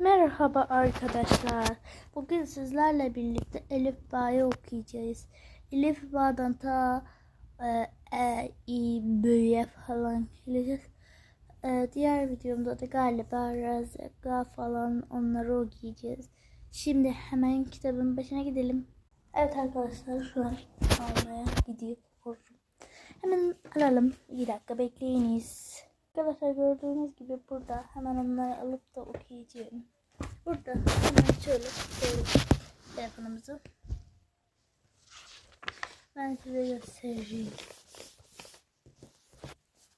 Merhaba arkadaşlar. Bugün sizlerle birlikte Elif Ba'yı okuyacağız. Elif Ba'dan ta e, e, i, büyüye falan geleceğiz. E, diğer videomda da galiba Razga falan onları okuyacağız. Şimdi hemen kitabın başına gidelim. Evet arkadaşlar şu an almaya gidiyorum. Hemen alalım. Bir dakika bekleyiniz. Arkadaşlar gördüğünüz gibi burada hemen onları alıp da okuyacağım. Burada hemen şöyle telefonumuzu. Ben size göstereceğim.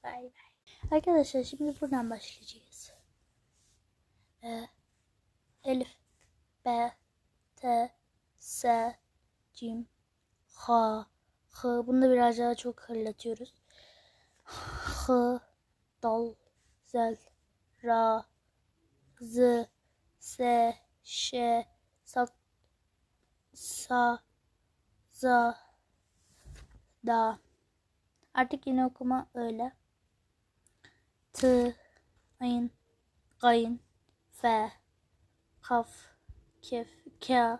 Bay bay. Arkadaşlar şimdi buradan başlayacağız. E, Elif, B, T, S, Cim, H, H. Bunu da biraz daha çok hırlatıyoruz. H, dal, zel, ra, z, s, ş, sak, sa, za, da. Artık yine okuma öyle. T, ayın, gayın, fe, kaf, kef, ka,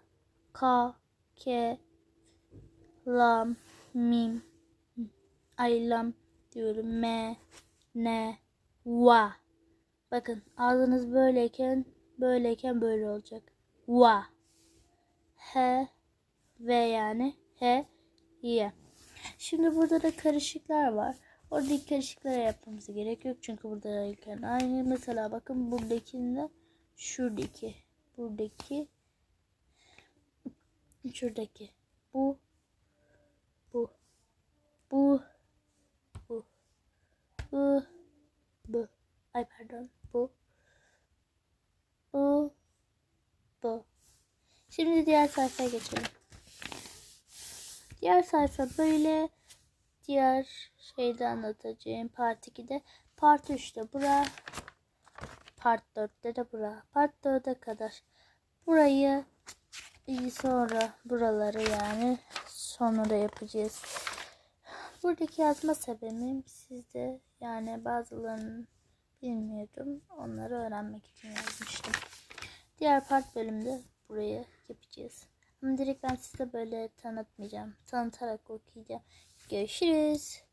ka, ke, lam, mim, aylam diyorum. Me, ne, va. Bakın ağzınız böyleyken böyleyken böyle olacak. Va. He ve yani he ye. Şimdi burada da karışıklar var. Oradaki karışıklara yapmamız gerek yok. Çünkü burada iken aynı. Mesela bakın buradakinde şuradaki buradaki şuradaki bu bu bu bu bu ay pardon bu. Bu bu şimdi diğer sayfaya geçelim. Diğer sayfa böyle. Diğer şeyde anlatacağım part 2'de part 3'te bura. Part 4'te de bura. Part 4'e kadar. Burayı sonra buraları yani sonra yapacağız buradaki yazma sebebim sizde yani bazılarının bilmiyordum. Onları öğrenmek için yazmıştım. Diğer part bölümde burayı yapacağız. Ama direkt ben size böyle tanıtmayacağım. Tanıtarak okuyacağım. Görüşürüz.